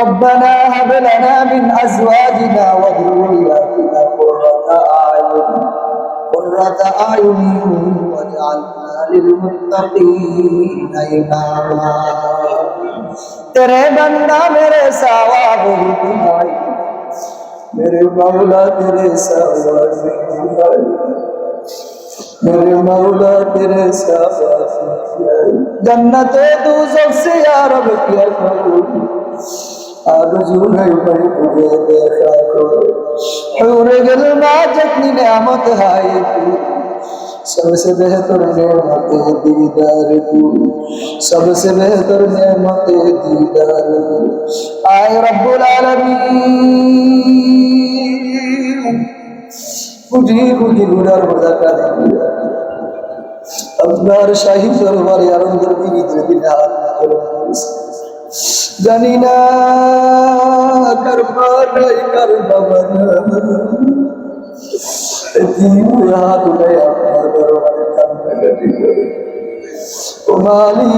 ربنا هب لنا من أزواجنا وذرياتنا قرة أعين قرة أعين واجعلنا للمتقين إماما. تیرے بندہ میرے سواب بنائی میرے مولا تیرے سواب بنائی میرے مولا تیرے سواب بنائی جنت و دوزخ سے یا رب کیا کروں؟ है मैं तुझे देखा करो हूर गल ना जितनी नेमत है तू सबसे बेहतर नेमत दीदार तू सबसे बेहतर नेमत दीदार तू आए रब्बुल आलमीन কুটি কুটি গুনার বোঝা কাঁদে আপনার শাহী দরবারে আনন্দের বিনিদের দিনে হাত নাকলন করেছে জানি না কার মা নাই কার বাবা হাত উঠে আপনার দরবারে কান্নাকাটি করে ও মালি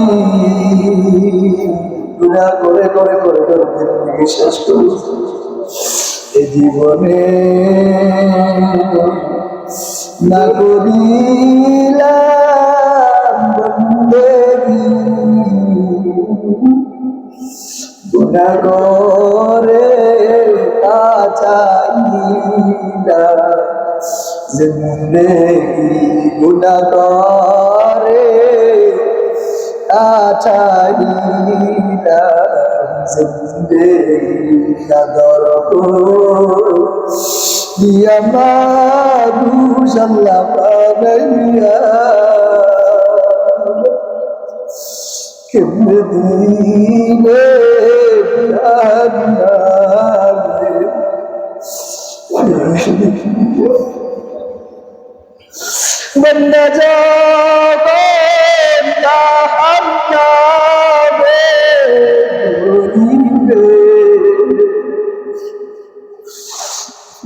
করে করে করে করে এ জীবনে না করিলাম গুণা করে কাচাইলা জিন্দেগি গুণা করে। কাচাইলা জিন্দেগি কাদর দিয়া মানুষ বন্দা ধরিবে।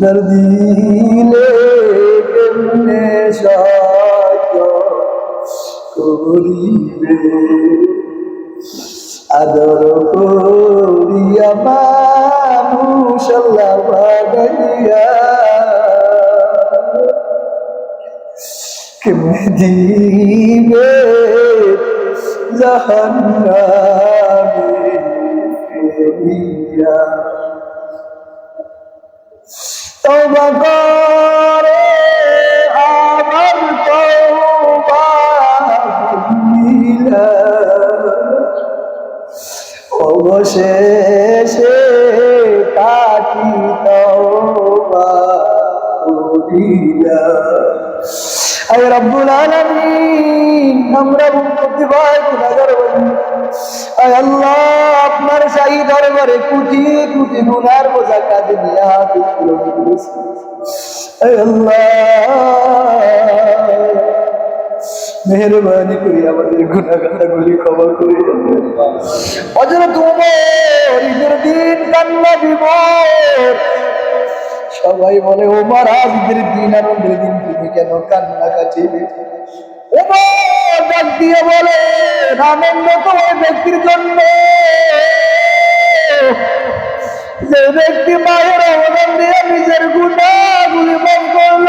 দর্দিলে কেমনে সত্য করিবে? আদর করিয়া মানুষ আল্লাহ বাগাইয়া কেমনে দিবে জাহান্নামে ফেলিয়া তওবা করে অবশেষে কাটি তওবা করিয়া আয় রব্বুল আলামিন, আমরা প্রতিভায় গুনাহগার বন্ধু আয় আল্লাহ, আপনার শাহী দরবারে কোটি কোটি গুনার বোঝা কাঁদে নিয়ে হাত আল্লাহ। মেহরবানি করি, আমাদের করে। দিন কান্না সবাই বলে ওমার আজকের দিন, আনন্দের দিন, তুমি কেন কান্না ওমর ডাক দিয়ে বলে, আনন্দ তো ওই ব্যক্তির জন্য। যে ব্যক্তি মায়ের অবদান দিয়ে নিজের গুণাগুলি করল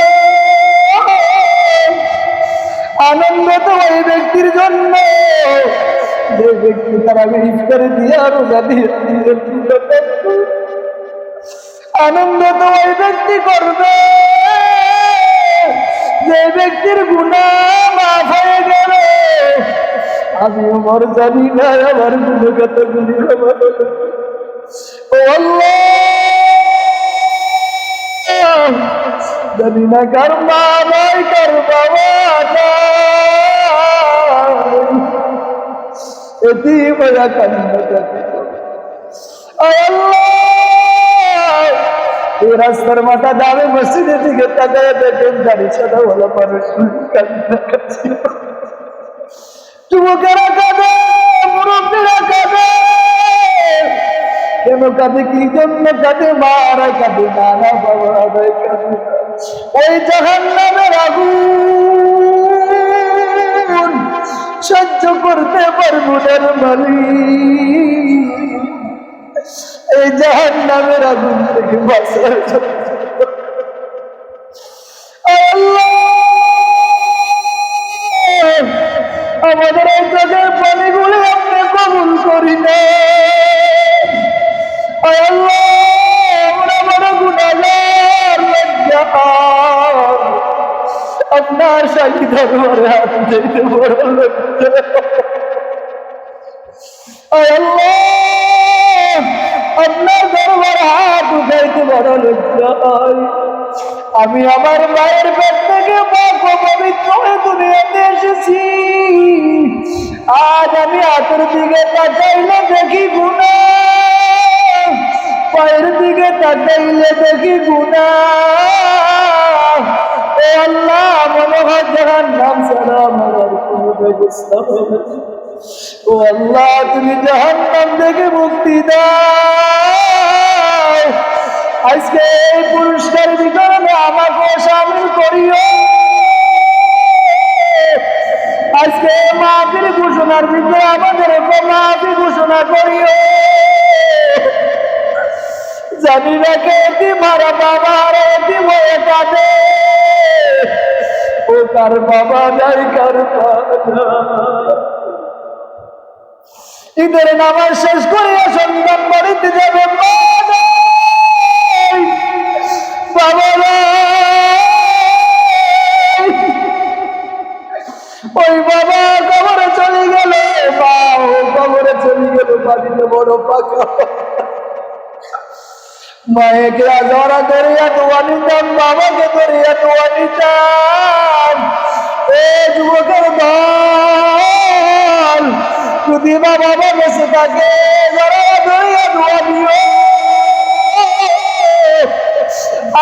জন্য যে ব্যক্তি তারা দিয়ে রোজা দিয়ে গুণা আনন্দ তো ওই ব্যক্তি করবে। যে ব্যক্তির গুণা মাফ হয়ে গেলে আমি আমার জানি না, আমারগুলো কত গুলি জানি না কার মা নাই, কার বাবা এটি মজা কান্না এই রাস্তার মাথা যাবে মসজিদের দিকে তাকায় দেখেন গাড়ি সাদা বলা মানুষ কান্নাকাটি যুবকেরা কাঁদে মুরব্বীরা কাঁদে কেন কাঁদে কি জন্য কাঁদে মারা কাঁদে নানা বাবা ওই জাহান নামের আগুন সহ্য করতে পারব না মালিক এই জাহান নামের আগুন থেকে বাঁচার! আমাদের এই চোখের পানিগুলি আপনি কবুল করি। আপনার শাহী দরবারে হাত দিতে বড় আল্লাহ, আপনার দরবারে হাত উঠাইতে বড় লজ্জা হয়। আমি আমার মায়ের পেট থেকে পাক পবিত্র হয়ে দুনিয়াতে এসেছি আজ আমি হাতের দিকে তাকাইলে দেখি গুণা পায়ের দিকে তাকাইলে দেখি গুণা এ আল্লাহ, মনে হয় জাহান নাম ছাড়া আমার ব্যবস্থা হবে না। ও আল্লাহ, তুমি জাহান নাম থেকে মুক্তি দাও। আজকে এই পুরস্কার বিতরণে আমাকে সামিল করিও। আজকে মাহফিল ঘোষণার ভিতরে আমাদের মাহফিল ঘোষণা করিও। জানি না কে মারা বাবা এটি ভয়ে কাঁদে। কার বাবা নাই কার ঈদের নামাজ শেষ করিয়া সন্তান বাড়িতে যাবে বাবা ওই বাবা কবরে চলে গেল কবরে চলে গেল, বাড়িতে বড় পাকা। মায়েকে জড়া করিয়া দোয়া নিতাম বাবাকে ধরিয়া দোয়া নিতাম থাকে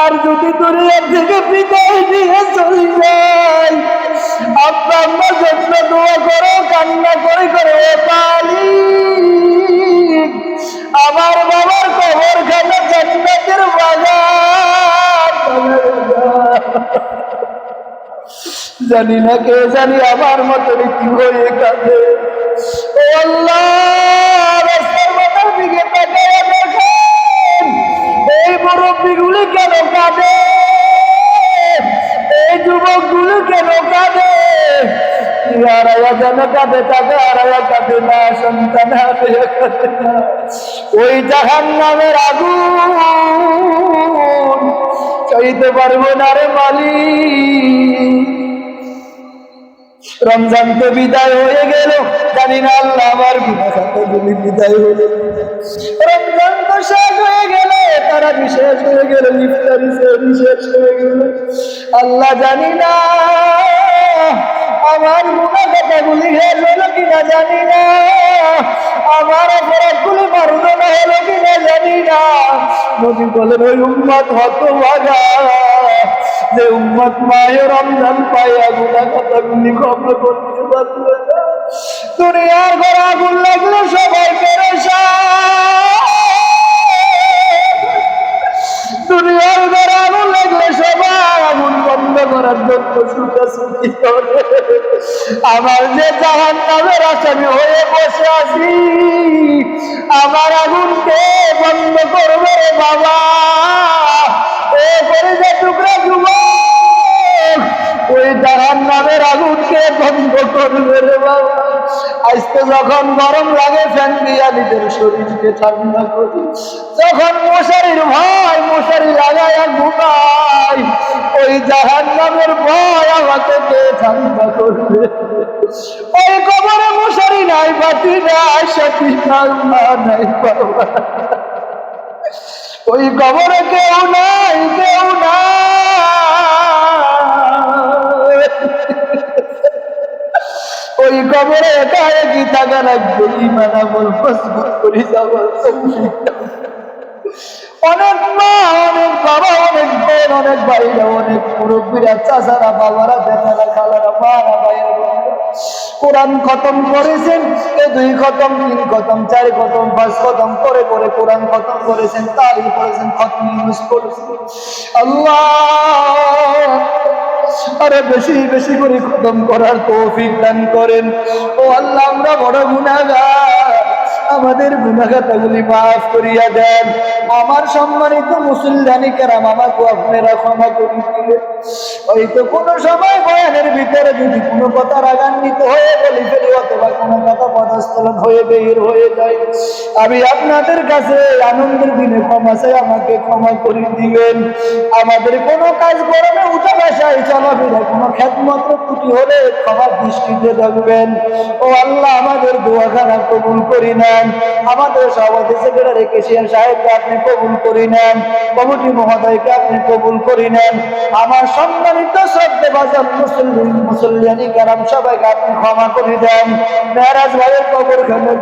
আর যদি দুনিয়ার থেকে বিদায় যায় দোয়া করো, কান্না করে করে পালি। আমার বাবার কবর খানা জান্নাতের জানি না কে জানি আমার মতো কি হয়ে কাঁদে। ও আল্লাহ! মুরব্বীগুলি কেন কাঁদে? এই যুবকগুলি কেন কাঁদে? ওই জাহান নামের আগুন চাইতে পারব না রে মালিক। রমজান তো বিদায় হয়ে গেল। জানি না আল্লাহ আমার গুলি বিদায় হলো রমজান তো শেষ হয়ে গেল, তারা বিশেষ হয়ে গেল, ইফতারি শেষ হয়ে গেল। আল্লাহ জানি না আমার গুণা কথাগুলি শেষ হলো কিনা জানি না। আমার অপরাধগুলি মারুনো না হলো কিনা জানি না। নবী বলেন, ওই উম্মত হত ভাগা যে উম্মত মায়ে রমজান পাইয়া গুণা কথাগুলি খবর করতে পারল না। দুনিয়ার ঘর আগুন লাগলে সবাই দুনিয়ার ঘর আগুন সবাই আগুন বন্ধ করার জন্য ছুটাছুটি করে আমার যে জাহান নামের আসামি হয়ে বসে আছি, আমার আগুনকে বন্ধ করবে বাবা। যে টুকরা ওই জাহান নামের আগুনকে বন্ধ করবে রে বাবা। আজ তো যখন গরম লাগে, ফ্যান দিয়া নিজের শরীরকে ঠান্ডা করি। যখন মশারির ভয়, মশারি লাগায় ঘুমাই ওই জাহান নামের ভয় আমাকে কে ঠান্ডা করবে? ওই কবরে মশারি নাই, বাতি নাই, সাথী নাই, বাবা। ওই কবরে কেউ নাই, কেউ ওই কবরে একা গীতা থাকা লাগবে ইমান আমল মজবুত করে দাও। অনেক অনেক বাবা, অনেক বোন, অনেক ভাইরা, অনেক মুরব্বীরা, চাচারা, বাবারা, বেটারা, খালারা, মারা বোনেরা। কোরআন খতম করেছেন এ দুই খতম, তিন খতম, চার খতম, পাঁচ খতম করে করে কোরআন খতম করেছেন তারিখ করেছেন, খতম ইউজ করেছেন। আল্লাহ! আরে বেশি বেশি করে খতম করার তৌফিক দান করেন। ও আল্লাহ, আমরা বড় গুনাহগার। আমাদের গুণাগাতাগুলি মাফ করিয়া দেন। আমার সম্মানিত মুসলমানি কেরাম আমাকে আপনারা ক্ষমা করি দিলে হয়তো কোনো সময় বয়ানের ভিতরে যদি কোনো কথা রাগান্বিত হয়ে বলি ফেলি, অথবা কোনো কথা পদস্থলন হয়ে বের হয়ে যায়। আমি আপনাদের কাছে আনন্দের দিনে ক্ষমা চাই, আমাকে ক্ষমা করে দিবেন। আমাদের কোনো কাজ করবে উঠা বাসায় চলাফেরা, কোনো খ্যাতমাত্র ত্রুটি হলে ক্ষমার দৃষ্টিতে দেখবেন। ও আল্লাহ, আমাদের দোয়াখানা কবুল করি নেন। আমাদের সভাপতি সেক্রেটারি কেশিয়ার সাহেবকে আপনি কবুল করি নেন। কমিটি মহোদয়কে আপনি কবুল করি নেন। আমার সম্মানিত শ্রদ্ধে বাজার মুসলিম মুসলিয়ানি কারাম সবাইকে আপনি ক্ষমা করে দেন। মেহরাজ ভাইয়ের কবর খানের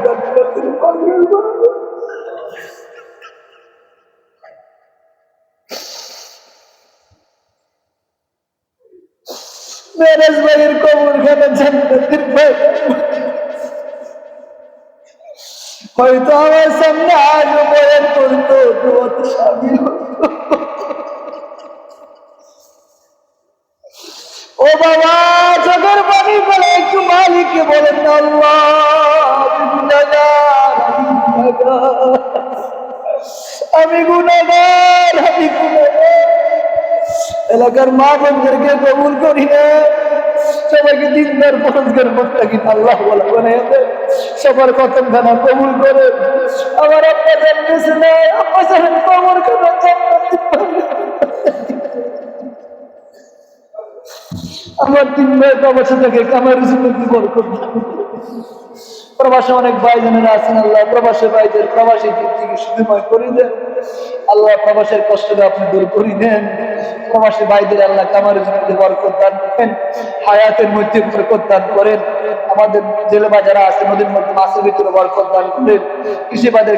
হয়তো আমার সামনে আজও বয়ান করতো সামিল হতো। ও বাবা চোখের পানি বলে একটু মালিককে বলেন আমি গুণাগার আমি গুণাগার। এলাকার মা বোনদেরকে কবুল করি না। সবাইকে দিনদার পরস্কার মোত্তাকিন আল্লাহ বলা বানাই সবার কথম খানা কবুল করে। আমার জানতেছে না, আব্বা জানেন কবর খানা জান্নাতে পাবে। আমার তিন ভাই প্রবাসে প্রবাসে অনেক আছেন, আল্লাহ প্রবাসী ভাইদের প্রবাসী দিক থেকে সুবিময় করে দেন। আল্লাহ প্রবাসের আপনি দূর করে দেন। প্রবাসী ভাইদের আল্লাহ কামার বরকত দান করেন, হায়াতের মধ্যে বরকত দান করেন। আমাদের জেলে বাজারা আছে, নদীর মধ্যে মাছের ভিতরে বরকত দান করেন।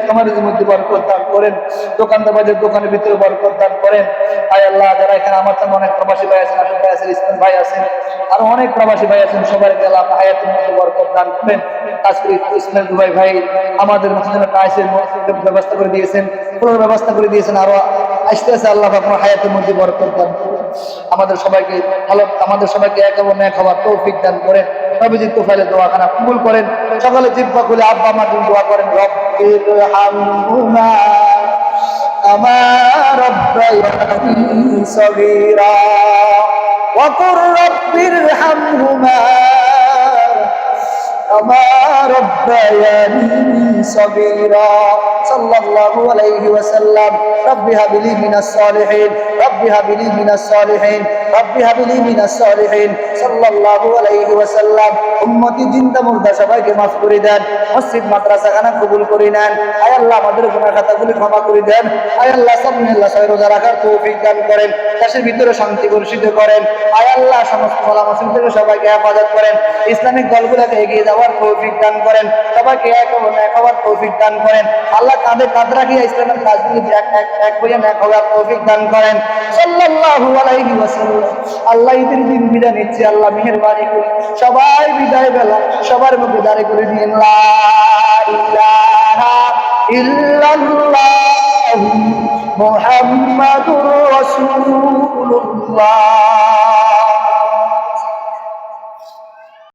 কামারের মধ্যে বরকত দান করেন। দোকানের ভিতরে বরকত দান করেন। আয় আল্লাহ, যারা এখানে আমার তেমন অনেক প্রবাসী ভাই আছেন ভাই আছেন, ইসলাম ভাই আছেন আরও অনেক প্রবাসী ভাই আছেন, সবার আল্লাহ হায়াতের মধ্যে বরকত দান করেন। আজকে ইসলাম দুবাই ভাই আমাদের ব্যবস্থা করে দিয়েছেন পুরো ব্যবস্থা করে দিয়েছেন, আরও আস্তে আস্তে আল্লাহ আপনার হায়াতের মধ্যে বরকত দান আমাদের সবাইকে ভালো, আমাদের সবাইকে এক এবং এক হওয়ার তৌফিক দান করেন। নবীজির তোফাইলে দোয়াখানা কবুল করেন। সকালে জিব্বা খুলে আব্বা আমার দোয়া করেন রব্বির হামহুমা কামা রব্বায়ানি সগীরা। وقل رب ارحمهما كما ربياني صغيرا صلى الله عليه وسلم رب هب لي من الصالحين رب هب لي من الصالحين رب هب لي من الصالحين صلى الله عليه وسلم উম্মতি জিন্দা মুর্দা সবাইকে মাফ করে দেন মসজিদ মাদ্রাসা খানা কবুল করে নেন আয় আল্লাহ আমাদের গুনাহ খাতাগুলি ক্ষমা করে দেন আয় আল্লাহ সামনেল্লাহ ছয় রোজা রাখার তৌফিক দান করেন দেশের ভিতরে শান্তি বর্ষিত করেন আয় আল্লাহ সমস্ত মালা মুসলিম থেকে সবাইকে হেফাজত করেন ইসলামিক দলগুলোকে এগিয়ে যাওয়ার তৌফিক দান করেন। সবাইকে এক এক হওয়ার তৌফিক দান করেন। আল্লাহ কাঁধে কাঁধ রাখিয়া ইসলামের কাজগুলি এক এক এক হইয়া এক হওয়ার তৌফিক দান করেন। সাল্লাল্লাহু আলাইহি ওয়াসাল্লাম। আল্লাহ ঈদের দিন বিদায় নিচ্ছে, আল্লাহ মেহেরবানি করে। সবাই বিদায় বেলা, সবার মুখে দাঁড়িয়ে করে দিন লা ইলাহা ইল্লাল্লাহু মুহাম্মাদুর রাসূলুল্লাহ।